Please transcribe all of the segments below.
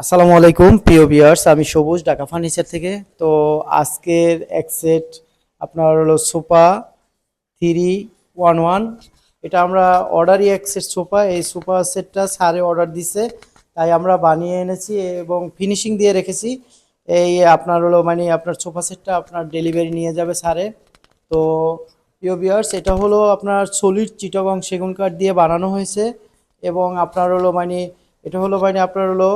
আসসালামু আলাইকুম, প্রিয় ভিউয়ার্স, আমি সবুজ, ঢাকা ফার্নিচার থেকে। তো আজকের এক সেট আপনার হলো সোফা থ্রি ওয়ান ওয়ান। এটা আমরা অর্ডারই এক সেট সোফা, এই সোফা সেটটা সারে অর্ডার দিছে, তাই আমরা বানিয়ে এনেছি এবং ফিনিশিং দিয়ে রেখেছি। এই আপনার হলো মানে আপনার সোফা সেটটা আপনার ডেলিভারি নিয়ে যাবে সারে তো প্রিয় ভিউয়ার্স, এটা হলো আপনার সলিড চিটাগং সেগুন কাঠ দিয়ে বানানো হয়েছে এবং আপনার হলো মানে এটা হলো মানে আপনার হলো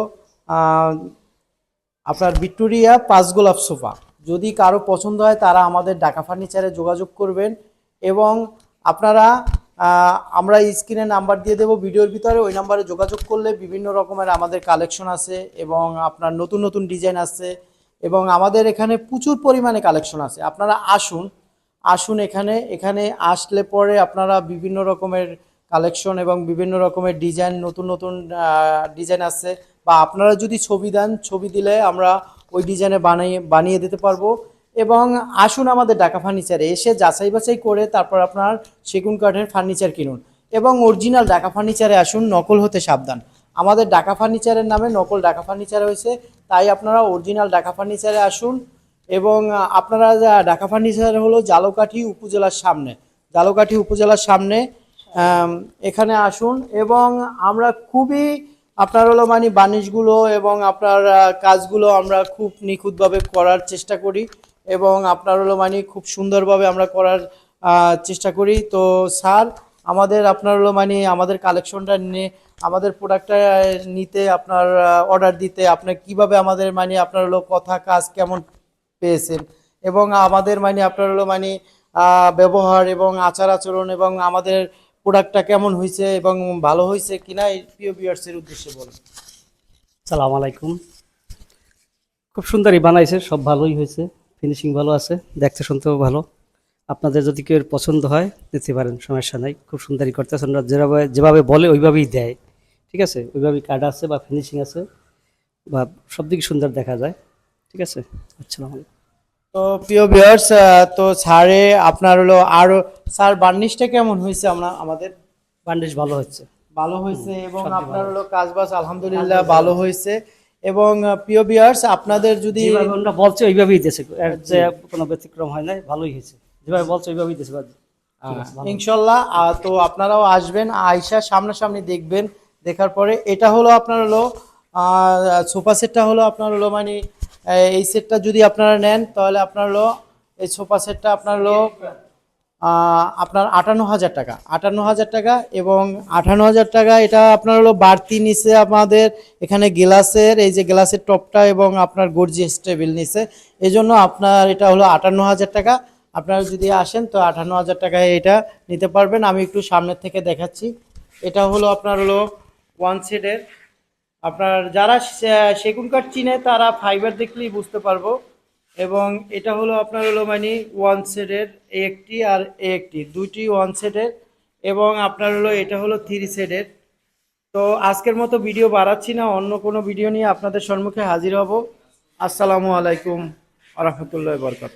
আপনার ভিক্টোরিয়া পাঁচ গোলাপ সোফা। যদি কারও পছন্দ হয়, তারা আমাদের ঢাকা ফার্নিচারে যোগাযোগ করবেন এবং আপনারা আমরা স্ক্রিনে নাম্বার দিয়ে দেবো, ভিডিওর ভিতরে ওই নাম্বারে যোগাযোগ করলে বিভিন্ন রকমের আমাদের কালেকশন আছে এবং আপনার নতুন নতুন ডিজাইন আছে এবং আমাদের এখানে প্রচুর পরিমাণে কালেকশন আছে। আপনারা আসুন আসুন এখানে এখানে আসলে পরে আপনারা বিভিন্ন রকমের কালেকশন এবং বিভিন্ন রকমের ডিজাইন, নতুন নতুন ডিজাইন আছে। বা আপনারা যদি ছবি দেন, ছবি দিলে আমরা ওই ডিজাইনে বানিয়ে বানিয়ে দিতে পারব। এবং আসুন আমাদের ঢাকা ফার্নিচারে এসে যাচাই বাছাই করে তারপর আপনার সেগুন কাঠের ফার্নিচার কিনুন। এবং অরিজিনাল ঢাকা ফার্নিচারে আসুন, নকল হতে সাবধান। আমাদের ঢাকা ফার্নিচারের নামে নকল ঢাকা ফার্নিচার হয়েছে, তাই আপনারা অরিজিনাল ঢাকা ফার্নিচারে আসুন। এবং আপনারা ঢাকা ফার্নিচার হলো জালকাঠি উপজেলার সামনে। জালকাঠি উপজেলার সামনে এখানে আসুন এবং আমরা খুবই আপনার হলো মানে বাণিজ্যগুলো এবং আপনার কাজগুলো আমরা খুব নিখুঁতভাবে করার চেষ্টা করি এবং আপনার হলো মানে খুব সুন্দরভাবে আমরা করার চেষ্টা করি। তো স্যার, আমাদের আপনার হলো মানে আমাদের কালেকশনটা নিয়ে আমাদের প্রোডাক্টটা নিতে, আপনার অর্ডার দিতে আপনার কীভাবে আমাদের মানে আপনার হলো কথা, কাজ কেমন পেয়েছেন? এবং আমাদের মানে আপনার হলো মানে ব্যবহার এবং আচার আচরণ এবং আমাদের প্রোডাক্টটা কেমন হয়েছে এবং ভালো হয়েছে কিনা, এই প্রিয় ভিউয়ার্সের উদ্দেশ্যে বলুন সালাম আলাইকুম। খুব সুন্দরই বানাইছে, সব ভালোই হয়েছে ফিনিশিং ভালো আছে, দেখতে শুনতেও ভালো। আপনাদের যদি কেউ পছন্দ হয়, নিতে পারেন, সমস্যা নাই, খুব সুন্দরই করতেছে। ওনারা যেভাবে যেভাবে বলে ওইভাবেই দেয়, ঠিক আছে? ওইভাবেই কার্ড আছে বা ফিনিশিং আছে, বা সব দিকে সুন্দর দেখা যায়, ঠিক আছে? আসসালামু আলাইকুম। তো প্রিয় ভিউয়ার্স তো স্যারে আপনার হলো আরও স্যার বার্নিশটা কেমন হয়েছে? আমরা আমাদের বান্ডিশ ভালো হচ্ছে ভালো হয়েছে এবং আপনার হলো কাজবাজ আলহামদুলিল্লাহ ভালো হয়েছে। এবং প্রিয় ভিউয়ার্স আপনাদের যদি যেভাবে ওনারা বলছে ওইভাবেই দিয়েছে। কোনো ব্যতিক্রম হয় নাই ভালোই হয়েছে। যেভাবে বলছে ওইভাবেই দিয়েছে। ইনশাল্লাহ তো আপনারাও আসবেন আয়সা সামনাসামনি দেখবেন দেখার পরে এটা হলো আপনার হলো সোফা সেটটা হলো আপনার হলো মানে এই সেটটা যদি আপনারা নেন, তাহলে আপনার হলো, এই সোফা সেটটা আপনার হলো আপনার আটান্ন হাজার টাকা। আটান্ন হাজার টাকা এবং আটান্ন হাজার টাকা, এটা আপনার হলো বাড়তি নিচে আমাদের এখানে গ্লাসের, এই যে গ্লাসের টপটা এবং আপনার গর্জিয়াস স্টেবিল নিচে। এই জন্য আপনার এটা হলো আটান্ন হাজার টাকা। আপনারা যদি আসেন, তো আটান্ন হাজার টাকায় এটা নিতে পারবেন। আমি একটু সামনের থেকে দেখাচ্ছি। এটা হলো আপনার হলো ওয়ান সেটের আপনার যারা সেগুন কাঠ চিনে, তারা ফাইবার দেখলেই বুঝতে পারব। এবং এটা হলো আপনার হলো মানে ওয়ান সেটের একটি আর এ একটি, দুইটি ওয়ান সেটের এবং আপনার হলো এটা হলো থ্রি সেটের তো আজকের মতো ভিডিও বাড়াচ্ছি না, অন্য কোনো ভিডিও নিয়ে আপনাদের সম্মুখে হাজির হব। আসসালামু আলাইকুম আ বরকাত